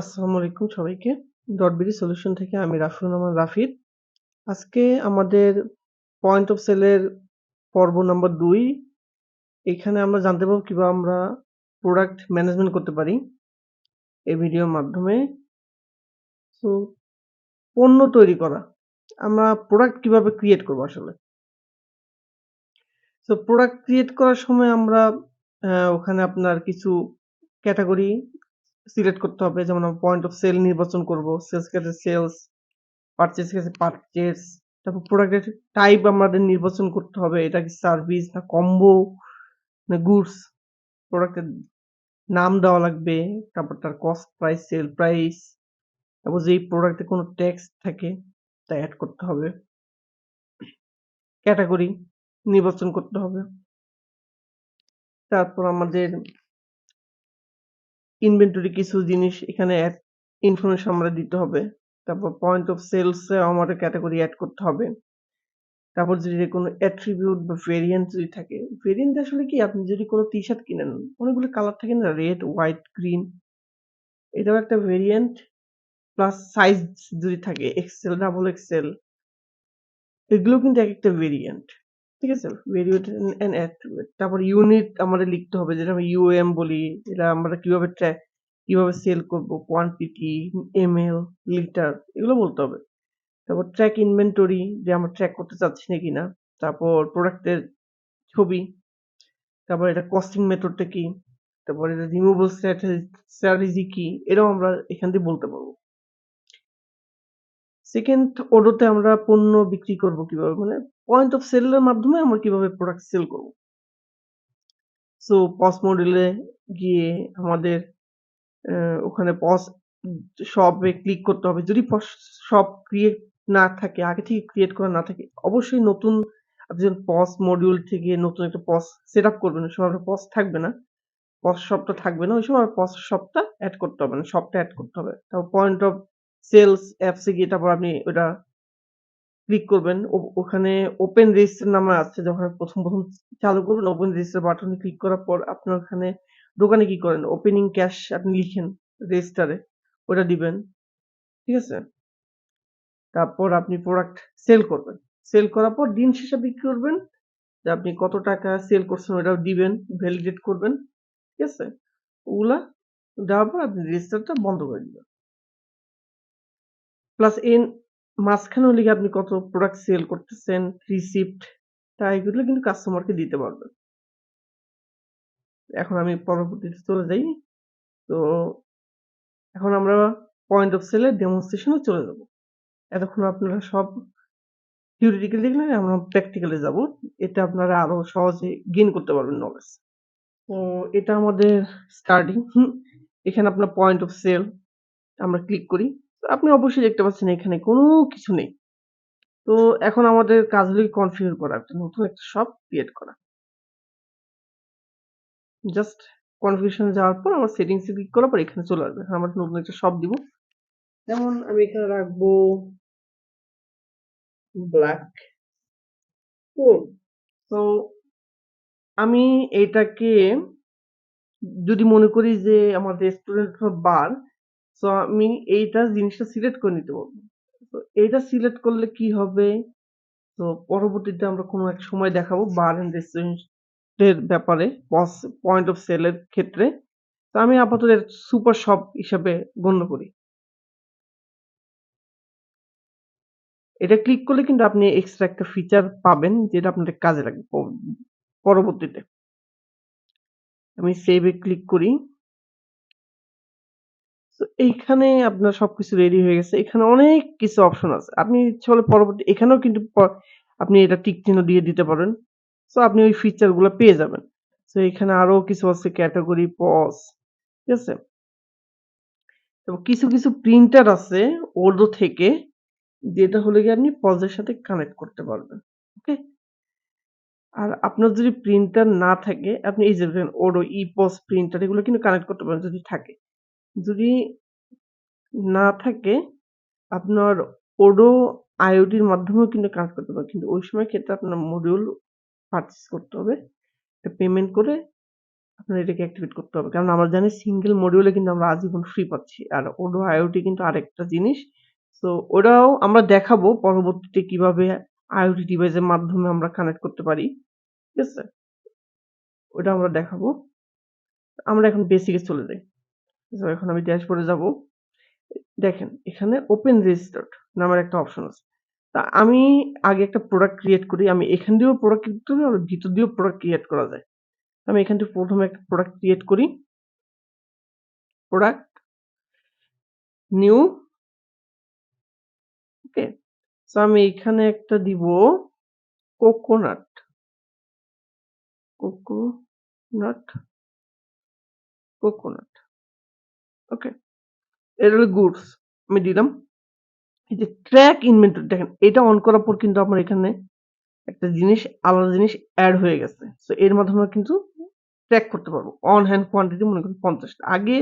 আসসালামু আলাইকুম সবাইকে। ডটবিডি সলিউশন থেকে আমি রাফিউর রহমান রাফিদ। আজকে আমাদের পয়েন্ট অফ সেলের পর্ব নাম্বার দুই এখানে আমরা জানতে পারব কীভাবে আমরা প্রোডাক্ট ম্যানেজমেন্ট করতে পারি এই ভিডিওর মাধ্যমে। সো পণ্য তৈরি করা। আমরা প্রোডাক্ট কীভাবে ক্রিয়েট করব আসলে? সো প্রোডাক্ট ক্রিয়েট করার সময় আমরা ওখানে আপনার কিছু ক্যাটেগরি সিলেক্ট করতে হবে। যেমন আমরা পয়েন্ট অফ সেল নির্বাচন করব। সেলস ক্ষেত্রে সেলস, পারচেজ ক্ষেত্রে পারচেজ। তারপর প্রোডাক্টের টাইপ আমাদের নির্বাচন করতে হবে। এটা কি সার্ভিস না কম্বো না গুডস। প্রোডাক্টের নাম দেওয়া লাগবে। তারপর তার কস্ট প্রাইস, সেল প্রাইস। তারপর যেই প্রোডাক্টে কোনো ট্যাক্স থাকে তা অ্যাড করতে হবে। ক্যাটাগরি নির্বাচন করতে হবে। তারপর আমাদের ইনভেন্টরি কিছু জিনিস এখানে এড ইনফরমেশন আমরা দিতে হবে। তারপর পয়েন্ট অফ সেলসে আমাদের ক্যাটেগরি এড করতে হবে। তারপর যদি কোনো অ্যাট্রিবিউট বা ভেরিয়েন্ট যদি থাকে, ভেরিয়েন্ট আসলে কি আপনি যদি কোনো টি-শার্ট কিনেন, অনেকগুলো কালার থাকে না রেড, হোয়াইট, গ্রিন। এটাও একটা ভেরিয়েন্ট প্লাস সাইজ যদি থাকে এক্সেল, ডাবল এক্সেল। এগুলো কিন্তু এক একটা ভেরিয়েন্ট। ঠিক আছে? Variant and attribute. তারপর ইউনিট আমাদের লিখতে হবে যেটা আমরা ইউএম বলি। এটা আমরা কীভাবে ট্র্যাক কীভাবে সেল করব, কোয়ান্টিটি, এমএল, লিটার এগুলো বলতে হবে। তারপর ট্র্যাক ইনভেন্টরি যে আমরা ট্র্যাক করতে চাচ্ছি না কি না। তারপর প্রোডাক্টের ছবি। তারপর এটা কস্টিং মেথডটা কি? তারপর এটা রিমুভাল স্ট্র্যাটেজি কি? এটাও আমরা এখান দিয়ে বলতে পারব। সেকেন্ড অর্ডারতে আমরা পণ্য বিক্রি করব কীভাবে? মানে পয়েন্ট অফ সেল এর মাধ্যমে আমরা কীভাবে প্রোডাক্ট সেল করব। সো পস মডেলে গিয়ে আমাদের ওখানে পস শপে ক্লিক করতে হবে। যদি শপ ক্রিয়েট না থাকে, আগে থেকে ক্রিয়েট করা না থাকে, অবশ্যই নতুন আপনি যখন পস মডিউল থেকে নতুন একটা পস সেট আপ করবেন, ওই সময় আপনার পস থাকবে না। পস শপটা থাকবে না। ওই সময় পস শপটা অ্যাড করতে হবে না। শপটা অ্যাড করতে হবে। তারপর পয়েন্ট অফ সেলস অ্যাপসে গিয়ে তারপর আপনি ওটা ক্লিক করবেন। ওখানে ওপেন রেজিস্টার নামে আছে যখন প্রথম, প্রথম চালু করবেন ওপেন রেজিস্টার বাটনে ক্লিক করার পর আপনার ওখানে দোকানে কি করেন? ওপেনিং ক্যাশ আপনি লিখেন রেজিস্টারে ওটা দিবেন। ঠিক আছে? তারপর আপনি প্রোডাক্ট সেল করবেন। সেল করার পর দিন শেষে বিক্রি করবেন। যে আপনি কত টাকা সেল করছেন ওটাও দিবেন, ভ্যালিডেট করবেন। ঠিক আছে? ওগুলা দেওয়ার পর আপনি রেজিস্টারটা বন্ধ করে দিবেন। প্লাস এর মাঝখানেও লিখে আপনি কত প্রোডাক্ট সেল করতেছেন, রিসিপ্ট টা এগুলো কিন্তু কাস্টমারকে দিতে পারবেন। এখন আমি পরবর্তীতে চলে যাই। তো এখন আমরা পয়েন্ট অফ সেল এর ডেমনস্ট্রেশন চলে যাব। এতক্ষণ আপনারা সব থিওরিটিক্যাল দেখলেন, আমরা প্র্যাকটিক্যালে যাব। এটা আপনারা আরও সহজে গেইন করতে পারবেন নলেজ। তো এটা আমাদের স্টার্টিং এখানে আপনার পয়েন্ট অফ সেল আমরা ক্লিক করি। আপনি অবশ্যই দেখতে পাচ্ছেন এখানে কোনো কিছু নেই। তো এখন আমাদের কাজ হলো কনফিগার করা। একটা নতুন একটা শপ ক্রিয়েট করা। জাস্ট কনফিগারেশন যাওয়ার পর আমার সেটিংস ক্লিক করার পর এখানে চলে আসবে। আমরা নতুন একটা শপ দিব। যেমন আমি এখানে রাখব ব্ল্যাক হুম, তো আমি এটাকে যদি মনে করি যে আমার রেস্টুরেন্ট বার সো আমি এইটা জিনিসটা সিলেক্ট করে নিতে পারব। তো এইটা সিলেক্ট করলে কি হবে? তো পরবর্তীতে আমরা কোনো এক সময় দেখাবো বার এন্ড রেস্টুরেন্টের ব্যাপারে পয়েন্ট অফ সেল এর ক্ষেত্রে। তো আমি আপাতত সুপার শপ হিসাবে গণ্য করি। এটা ক্লিক করলে কিন্তু আপনি এক্সট্রা একটা ফিচার পাবেন যেটা আপনাদের কাজে লাগবে পরবর্তীতে। আমি সেভ ক্লিক করি। তো এইখানে আপনার সবকিছু রেডি হয়ে গেছে। এখানে অনেক কিছু অপশন আছে। আপনি ইচ্ছে করলে পরবর্তী এখানেও কিন্তু আপনি এটা টিক চিহ্ন দিয়ে দিতে পারেন। সো আপনি ওই ফিচারগুলা পেয়ে যাবেন। সো এখানে আরও কিছু আছে ক্যাটাগরি পজ ঠিক আছে? এবং কিছু, কিছু প্রিন্টার আছে ওডো থেকে যেটা হলে গিয়ে আপনি পজের সাথে কানেক্ট করতে পারবেন। ওকে? আর আপনার যদি প্রিন্টার না থাকে আপনি এই যে দেখেন ই ইপস প্রিন্টার এগুলো কিন্তু কানেক্ট করতে পারেন যদি থাকে। যদি না থাকে, আপনার ওডো আইওডির মাধ্যমেও কিন্তু কানেক্ট করতে পারেন। কিন্তু ওই সময় ক্ষেত্রে আপনার মডিউল পারচেজ করতে হবে। একটা পেমেন্ট করে আপনার এটাকে অ্যাক্টিভেট করতে হবে। কারণ আমরা জানি সিঙ্গেল মডিউলে কিন্তু আমরা আজীবন ফ্রি পাচ্ছি। আর ওডো আইওটি কিন্তু আরেকটা জিনিস। সো ওটাও আমরা দেখাবো পরবর্তীতে কীভাবে আইওটি ডিভাইসের মাধ্যমে আমরা কানেক্ট করতে পারি। ঠিক আছে? ওটা আমরা দেখাবো। আমরা এখন বেসিকে চলে যাই। সো এখন আমি ড্যাশবোর্ডে যাব। দেখেন এখানে ওপেন রেজিস্টার্ড নামের একটা অপশন আছে। তা আমি আগে একটা প্রোডাক্ট ক্রিয়েট করি। আমি এখান দিয়েও প্রোডাক্ট ক্রিয়েট করি আর ভিতর দিয়েও প্রোডাক্ট ক্রিয়েট করা যায়। আমি এখান থেকে প্রথমে একটা প্রোডাক্ট ক্রিয়েট করি। Product new okay. সো আমি এখানে একটা দিব কোকোনাট। Coconut, coconut. ওকে। এটা হলো গুডস। আমি দিলাম। এই যে ট্র্যাক ইনভেন্টরি দেখেন, এটা অন করার পর কিন্তু আমার এখানে একটা জিনিস, আলাদা জিনিস এড হয়ে গেছে। সো এর মাধ্যমে কিন্তু ট্র্যাক করতে পারব। অন হ্যান্ড কোয়ান্টিটি মনে করেন ৫০ টা। আগে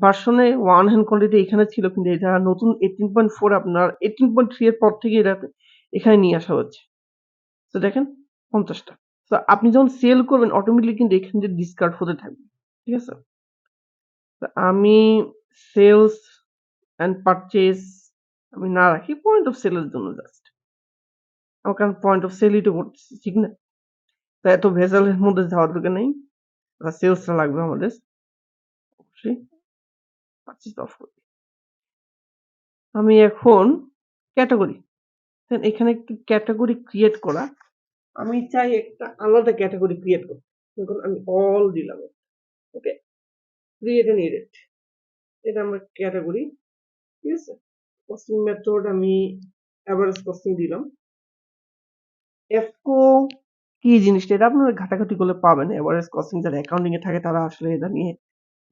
ভার্সনে ওয়ান হ্যান্ড কোয়ান্টিটি এখানে ছিল, কিন্তু এটা নতুন 18.4 আপনার 18.3 এর পর থেকে এটা এখানে নিয়ে আসা হচ্ছে। তো দেখেন ৫০ টা। তো আপনি যখন সেল করবেন অটোমেটিক্যালি কিন্তু এখান দিয়ে ডিসকার্ড হতে থাকবে। ঠিক আছে? আমি সেলস অ্যান্ড পারচেস আমি না রাখি পয়েন্ট অফ সেলের জন্য জাস্ট। আমার কারণ পয়েন্ট অফ সেলই তো করতেছি। ঠিক না? তা এত ভেজালের মধ্যে যাওয়ার দরকার নেই। সেলসটা লাগবে আমাদের। অবশ্যই। পারচেজ অফ করি। আমি এখন ক্যাটাগরি এখানে একটু ক্যাটাগরি ক্রিয়েট করা। আমি চাই একটা আলাদা ক্যাটাগরি ক্রিয়েট করতে। আমি অল দিলাম। ওকে। Create and edit. এটা আমার ক্যাটেগরি। ঠিক আছে? কস্টিং মেথড আমি এভারেজ কস্টিং দিলাম। এফকো কি জিনিসটা এটা আপনারা ঘাটাঘাটি করলে পাবেন। এভারেজ কস্টিং যারা অ্যাকাউন্টিং এ থাকে, তারা আসলে এটা নিয়ে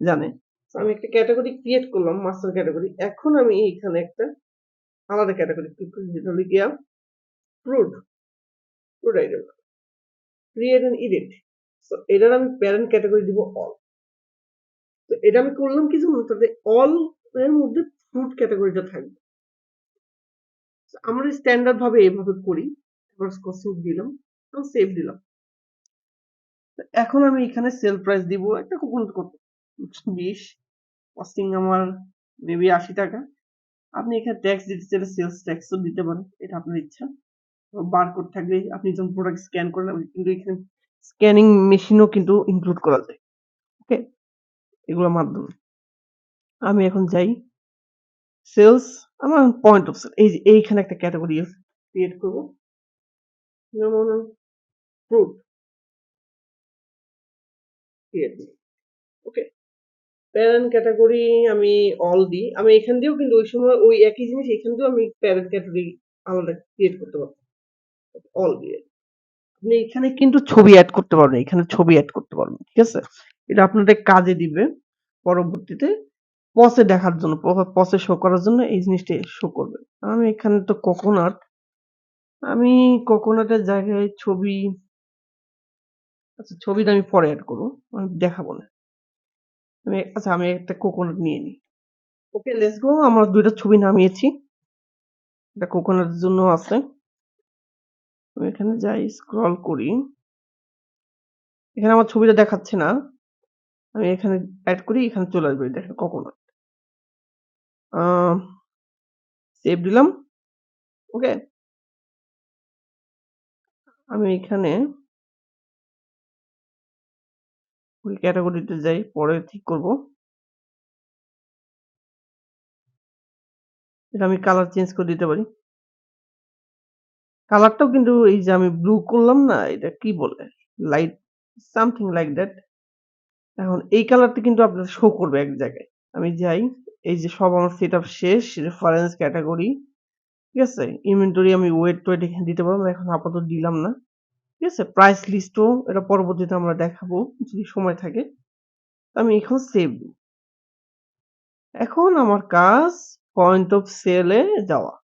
জানে। আমি একটা ক্যাটেগরি ক্রিয়েট করলাম মাস্টার ক্যাটেগরি। এখন আমি এখানে একটা আলাদা ক্যাটেগরি যেটা হলো গিয়া fruit. Fruit item. Create and edit. So এটার আমি প্যারেন্ট ক্যাটেগরি দিব অল। তো এটা আমি করলাম কি জানেন? তাতে অল এর মধ্যে ফ্রুট ক্যাটাগরিটা থাকবে। আমরা স্ট্যান্ডার্ড ভাবে এভাবে করি। কস্টিং দিলাম এবং সেভ দিলাম। এখন আমি এখানে সেল প্রাইস দিব একটা কোকোনাট কত? ২০ কস্টিং আমার মেবি ৮০ টাকা। আপনি এখানে ট্যাক্স দিতে চাইলে সেলস ট্যাক্সও দিতে পারেন। এটা আপনার ইচ্ছা। বারকোড থাকলে আপনি যখন প্রোডাক্ট স্ক্যান করেন কিন্তু এখানে স্ক্যানিং মেশিনও কিন্তু ইনক্লুড করা যায়। ওকে? এগুলোর মাধ্যমে। আমি এখন যাই। সেলস আমার পয়েন্ট অফ সেল এই যে এইখানে একটা ক্যাটেগরি। ক্রিয়েট করব। যেমন ফ্রুট। ওকে। প্যারেন্ট ক্যাটেগরি আমি অল দিই। আমি এখান দিয়েও কিন্তু ওই সময় ওই একই জিনিস এখান দিয়েও আমি প্যারেন্ট ক্যাটেগরি আলাদা ক্রিয়েট করতে পারব। অল দিয়ে। আপনি এখানে কিন্তু ছবি এড করতে পারবেন। এখানে ছবি এড করতে পারবেন। ঠিক আছে? এটা আপনাদের কাজে দিবে। পরবর্তীতে পসে দেখার জন্য পসে শো করার জন্য এই জিনিসটা শো করবে। আমি এখানে তো কোকোনাট আমি কোকোনাটের জায়গায় ছবি আচ্ছা ছবিটা আমি পরে অ্যাড করব, আমি দেখাবো না। আমি আচ্ছা আমি একটা কোকোনাট নিয়ে নিই। ওকে লেটস গো আমরা দুইটা ছবি নামিয়েছি। এটা কোকোনাটের জন্য আছে। আমি এখানে যাই স্ক্রল করি। এখানে আমার ছবিটা দেখাচ্ছে না। আমি এখানে অ্যাড করি, এখানে চলে আসবে দেখেন। আ সেভ দিলাম। ওকে? আমি এখানে ওই ক্যাটেগরিতে যাই, পরে ঠিক করব। এটা আমি কালার চেঞ্জ করে দিতে পারি। কালারটাও কিন্তু এই যে আমি ব্লু করলাম না, এটা কি বলে? Light something like that. এখন এই কালারটা কিন্তু আপনার শো করবে এক জায়গায়। আমি যাই, এই যে সব আমার সেটআপ শেষ রেফারেন্স ক্যাটাগরি ঠিক আছে? ইনভেন্টরি আমি ওয়েট টোয়েট এখানে দিতে পারব, এখন আপাতত দিলাম না। ঠিক আছে? প্রাইস লিস্টও এটা পরবর্তীতে আমরা দেখাবো, যদি সময় থাকে। আমি এখন সেভ দিই। এখন আমার কাজ পয়েন্ট অফ সেলে যাওয়া।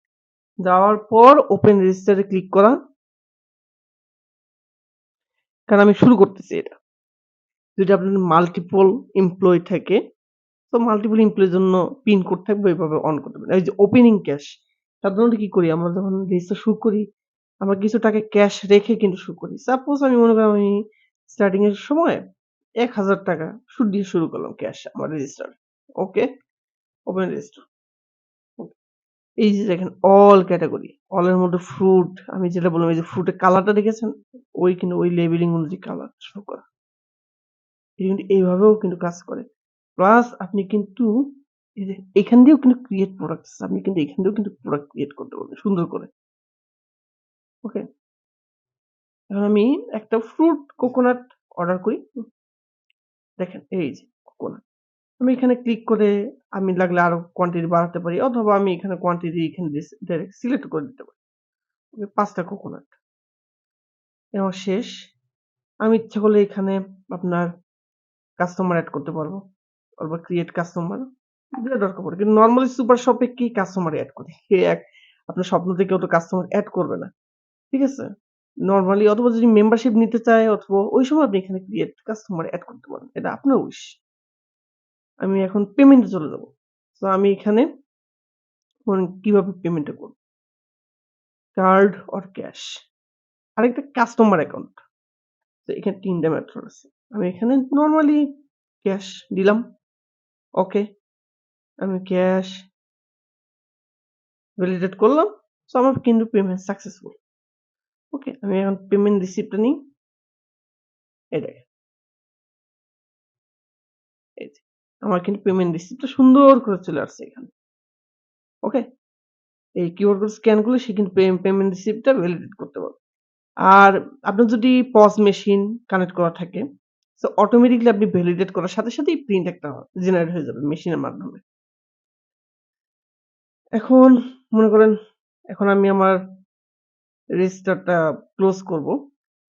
যাওয়ার পর ওপেন রেজিস্টারে ক্লিক করা। কারণ আমি শুরু করতেছি এটা। যদি আপনার মাল্টিপল এমপ্লয়ি থাকে তো মাল্টিপল এমপ্লয়ির জন্য পিন কোড থাকবে ওইভাবে অন করতে পারেন। এই যে ওপেনিং ক্যাশ সাধারণত কি করি আমরা যখন রেজিস্টার শুরু করি আমরা কিছু টাকা ক্যাশ রেখে কিন্তু শুরু করি। সাপোজ আমি মনে করি আমি স্টার্টিং এর সময় ৳১,০০০ সুদ দিয়ে শুরু করলাম ক্যাশ আমার রেজিস্টার ওকে? Open register. এই যে দেখেন অল ক্যাটাগরি অল এর মধ্যে ফ্রুট আমি যেটা বললাম এই যে ফ্রুটের কালারটা দেখেছেন? ওই কিন্তু ওই লেবেলিং অনুযায়ী কালার শো করা। এটা কিন্তু এইভাবেও কিন্তু কাজ করে। প্লাস আপনি কিন্তু এখান দিয়েও কিন্তু ক্রিয়েট প্রোডাক্টস আপনি কিন্তু এখান দিয়েও কিন্তু প্রোডাক্ট ক্রিয়েট করতে পারবেন, সুন্দর করে। ওকে? এখন আমি একটা ফ্রুট কোকোনাট অর্ডার করি। দেখেন, এই যে কোকোনাট। আমি এখানে ক্লিক করে আমি লাগলে আরও কোয়ান্টিটি বাড়াতে পারি, অথবা আমি এখানে কোয়ান্টিটি এখানে ডাইরেক্ট সিলেক্ট করে দিতে পারি। ওকে ৫ টা কোকোনাট। আমার শেষ। আমি ইচ্ছা করলে এখানে আপনার কাস্টমার এড করতে পারব। অথবা ক্রিয়েট কাস্টমার যেটা দরকার পড়ে। কিন্তু নরমালি সুপার শপে কি কাস্টমার এড করে? কে এক, আপনার স্বপ্ন থেকে তো কাস্টমার এড করবে না। ঠিক আছে? নরমালি অথবা যদি মেম্বারশিপ নিতে চায়, অথবা ওই সময় আপনি এখানে ক্রিয়েট কাস্টমার এড করতে পারেন। এটা আপনার উইশ। আমি এখন পেমেন্টে চলে যাব। তো আমি এখানে কীভাবে পেমেন্টটা করব? Card or cash. আরেকটা কাস্টমার অ্যাকাউন্ট। তো এখানে ৩ টা মেথড আছে। আমি এখানে নর্মালি ক্যাশ দিলাম। ওকে। আমি ক্যাশ ভ্যালিডেট করলাম। সো আমার কিন্তু পেমেন্ট সাকসেসফুল। ওকে। আমি এখন পেমেন্ট রিসিপ্টটা নিই। যে। আমার কিন্তু পেমেন্ট রিসিপ্টটা সুন্দর করে চলে আসছে এখানে। ওকে? এই কিউআর কোড স্ক্যান করলে সে কিন্তু পেমেন্ট রিসিপ্টটা ভ্যালিডেট করতে পারবে। আর আপনার যদি পজ মেশিন কানেক্ট করা থাকে, সো অটোমেটিক্যালি আপনি ভ্যালিডেট করার সাথে সাথেই প্রিন্ট একটা জেনারেট হয়ে যাবে মেশিনের মাধ্যমে। এখন মনে করেন, এখন আমি আমার রেজিস্টারটা ক্লোজ করব।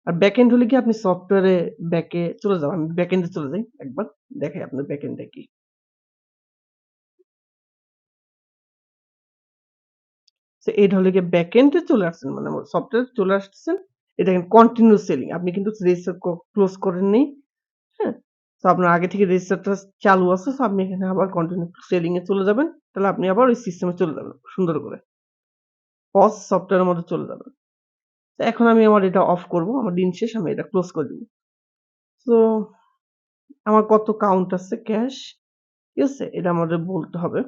আর ব্যাকএন্ড হলে কি আপনি সফটওয়্যারে ব্যাকে চলে যান। আমি ব্যাকএন্ডে চলে যাই একবার। দেখাই আপনার ব্যাকএন্ডটা কি। এটা হলো গিয়ে ব্যাকএন্ডে চলে আসছেন। মানে সফটওয়্যার চলে আসছেন। এটা দেখেন কন্টিনিউ সেলিং। আপনি কিন্তু রেজিস্টার ক্লোজ করেননি। হ্যাঁ? সো আপনার আগে থেকে রেজিস্টারটা চালু আছে। সো আপনি এখানে আবার কন্টিনিউ সেলিং এ চলে যাবেন। তাহলে আপনি আবার ওই সিস্টেমে চলে যাবেন সুন্দর করে। পজ সফটওয়্যারের মধ্যে চলে যাবেন। তো এখন আমি আমার এটা অফ করব। আমার দিন শেষ আমি এটা ক্লোজ করে দিব। সো আমার কত কাউন্ট আছে ক্যাশ। ঠিক আছে? এটা আমাদের বলতে হবে।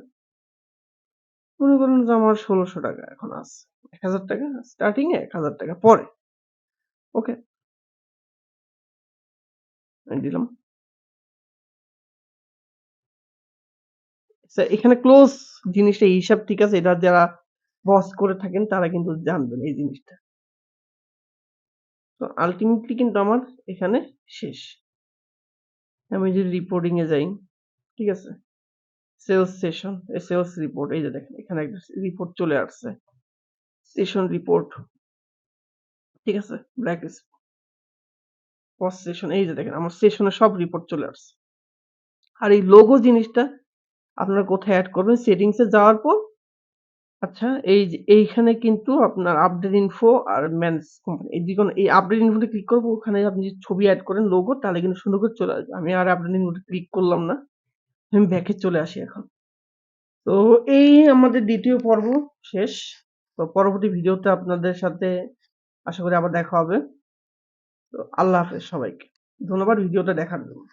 মনে করুন যে আমার ৳১৬০০ এখন আছে। ৳১,০০০ স্টার্টিং এ ৳১,০০০ পরে। ওকে? দিলাম। এখানে ক্লোজ জিনিসটা হিসাব ঠিক আছে। এটা যারা বস করে থাকেন তারা কিন্তু জানবেন এই জিনিসটা। তো আলটিমেটলি কিন্তু আমার এখানে শেষ। আমি যদি রিপোর্টিং এ যাই, ঠিক আছে? সেলস সেশন, এই সেলস রিপোর্ট এই যে দেখেন এখানে একটা রিপোর্ট চলে আসছে। Session report. ঠিক আছে? ব্ল্যাক। পজ সেশন এই যে দেখেন আমার সেশনের সব রিপোর্ট চলে আসছে। আর এই লোগো জিনিসটা আপনারা কোথায় অ্যাড করবেন? সেটিংস যাওয়ার পর আচ্ছা এই এইখানে কিন্তু আপনার আপডেট ইনফো আর ম্যানেজ কোম্পানি এই যেকোনো এই আপডেট ইনফোতে ক্লিক করব, ওখানে আপনি ছবি অ্যাড করেন লোগো তাহলে কিন্তু সুন্দর করে চলে আসবে। আমি আর আপডেট ইনফোতে ক্লিক করলাম না। আমি ব্যাকে চলে আসি এখন। তো এই আমাদের দ্বিতীয় পর্ব শেষ। তো পরবর্তী ভিডিওতে আপনাদের সাথে আশা করি আবার দেখা হবে। তো আল্লাহ হাফেজ সবাইকে। ধন্যবাদ ভিডিওটা দেখার জন্য।